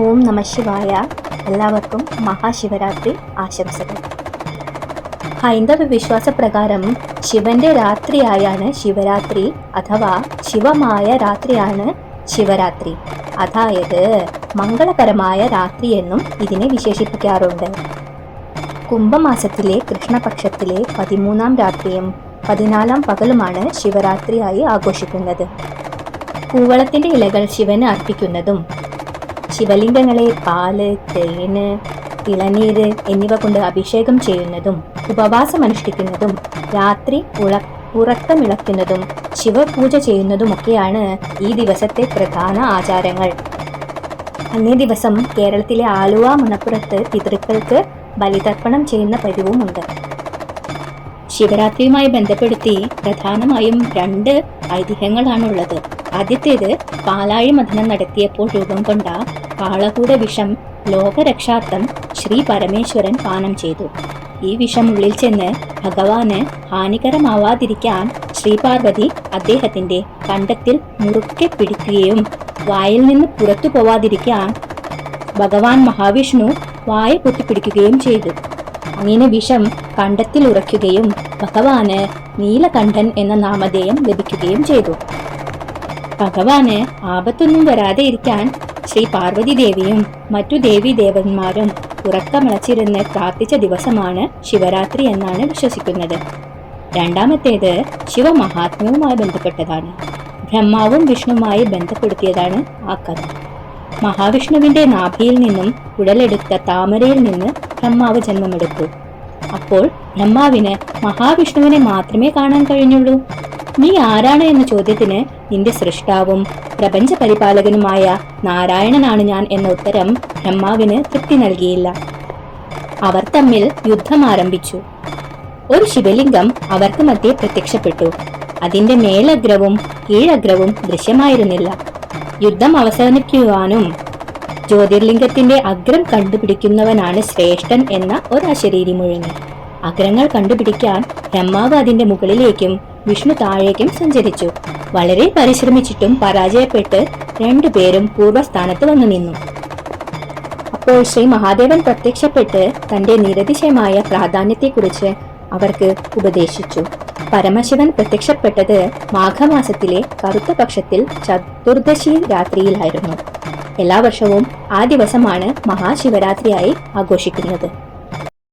ഓം നമ ശിവായ. എല്ലാവർക്കും മഹാശിവരാത്രി ആശംസകൾ. ഹൈന്ദവ വിശ്വാസപ്രകാരം ശിവന്റെ രാത്രിയായാണ് ശിവരാത്രി അഥവാ ശിവമായ രാത്രിയാണ് ശിവരാത്രി. അതായത് മംഗളകരമായ രാത്രി എന്നും ഇതിനെ വിശേഷിപ്പിക്കാറുണ്ട്. കുംഭമാസത്തിലെ കൃഷ്ണപക്ഷത്തിലെ പതിമൂന്നാം രാത്രിയും പതിനാലാം പകലുമാണ് ശിവരാത്രിയായി ആഘോഷിക്കുന്നത്. കൂവളത്തിന്റെ ഇലകൾ ശിവന് അർപ്പിക്കുന്നതും ശിവലിംഗങ്ങളെ പാൽ തേന് ഇളനീര് എന്നിവ കൊണ്ട് അഭിഷേകം ചെയ്യുന്നതും ഉപവാസം അനുഷ്ഠിക്കുന്നതും രാത്രി ഉള ഉറക്കമിളക്കുന്നതും ശിവപൂജ ചെയ്യുന്നതുമൊക്കെയാണ് ഈ ദിവസത്തെ പ്രധാന ആചാരങ്ങൾ. അന്നേ ദിവസം കേരളത്തിലെ ആലുവ മണപ്പുറത്ത് പിതൃക്കൾക്ക് ബലിതർപ്പണം ചെയ്യുന്ന പതിവുമുണ്ട്. ശിവരാത്രിയുമായി ബന്ധപ്പെടുത്തി പ്രധാനമായും രണ്ട് ഐതിഹ്യങ്ങളാണുള്ളത്. ആദ്യത്തേത് പാലാഴി മഥനം നടത്തിയപ്പോൾ രൂപം കൊണ്ട കാളകൂട വിഷം ലോകരക്ഷാർത്ഥം ശ്രീ പരമേശ്വരൻ പാനം ചെയ്തു. ഈ വിഷം ഉള്ളിൽ ചെന്ന് ഭഗവാന് ഹാനികരമാവാതിരിക്കാൻ ശ്രീപാർവതി അദ്ദേഹത്തിന്റെ കണ്ടത്തിൽ മുറുക്കെ പിടിക്കുകയും വായിൽ നിന്ന് പുറത്തു പോവാതിരിക്കാൻ ഭഗവാൻ മഹാവിഷ്ണു വായ പൊത്തിപ്പിടിക്കുകയും ചെയ്തു. അങ്ങനെ വിഷം കണ്ടത്തിൽ ഉറയ്ക്കുകയും ഭഗവാന് നീലകണ്ഠൻ എന്ന നാമധേയം ലഭിക്കുകയും ചെയ്തു. ഭഗവാന് ആപത്തൊന്നും വരാതെ ഇരിക്കാൻ ശ്രീ പാർവതി ദേവിയും മറ്റു ദേവി ദേവന്മാരും ഉറക്കമിളച്ചിരുന്ന് പ്രാർത്ഥിച്ച ദിവസമാണ് ശിവരാത്രി എന്നാണ് വിശ്വസിക്കുന്നത്. രണ്ടാമത്തേത് ശിവമഹാത്മ്യവുമായി ബന്ധപ്പെട്ടതാണ്. ബ്രഹ്മാവും വിഷ്ണുവുമായി ബന്ധപ്പെടുത്തിയതാണ് ആ കഥ. മഹാവിഷ്ണുവിന്റെ നാഭിയിൽ നിന്നും ഉടലെടുത്ത താമരയിൽ നിന്ന് ബ്രഹ്മാവ് ജന്മമെടുത്തു. അപ്പോൾ ബ്രഹ്മാവിന് മഹാവിഷ്ണുവിനെ മാത്രമേ കാണാൻ കഴിഞ്ഞുള്ളൂ? നീ ആരാണ് എന്ന ചോദ്യത്തിന് നിന്റെ സൃഷ്ടാവും പ്രപഞ്ച പരിപാലകനുമായ നാരായണനാണ് ഞാൻ എന്ന ഉത്തരം ബ്രഹ്മാവിന് തൃപ്തി നൽകിയില്ല. അവർ തമ്മിൽ യുദ്ധം ആരംഭിച്ചു. ഒരു ശിവലിംഗം അവർക്ക് മധ്യേ പ്രത്യക്ഷപ്പെട്ടു. അതിന്റെ മേലഗ്രവും കീഴഗ്രവും ദൃശ്യമായിരുന്നില്ല. യുദ്ധം അവസാനിക്കുവാനും ജ്യോതിർലിംഗത്തിന്റെ അഗ്രം കണ്ടുപിടിക്കുന്നവനാണ് ശ്രേഷ്ഠൻ എന്ന ഒരാശരീരി മുഴങ്ങി. അഗ്രങ്ങൾ കണ്ടുപിടിക്കാൻ ബ്രഹ്മാവ് അതിന്റെ മുകളിലേക്കും വിഷ്ണു താഴേക്കും സഞ്ചരിച്ചു. വളരെ പരിശ്രമിച്ചിട്ടും പരാജയപ്പെട്ട് രണ്ടുപേരും പൂർവസ്ഥാനത്ത് വന്നു നിന്നു. അപ്പോൾ ശ്രീ മഹാദേവൻ പ്രത്യക്ഷപ്പെട്ട് തന്റെ നിരതിശയമായ പ്രാധാന്യത്തെക്കുറിച്ച് അവർക്ക് ഉപദേശിച്ചു. പരമശിവൻ പ്രത്യക്ഷപ്പെട്ടത് മാഘമാസത്തിലെ കറുത്ത പക്ഷത്തിൽ ചതുർദശി രാത്രിയിലായിരുന്നു. എല്ലാ വർഷവും ആ ദിവസമാണ് മഹാശിവരാത്രിയായി ആഘോഷിക്കുന്നത്.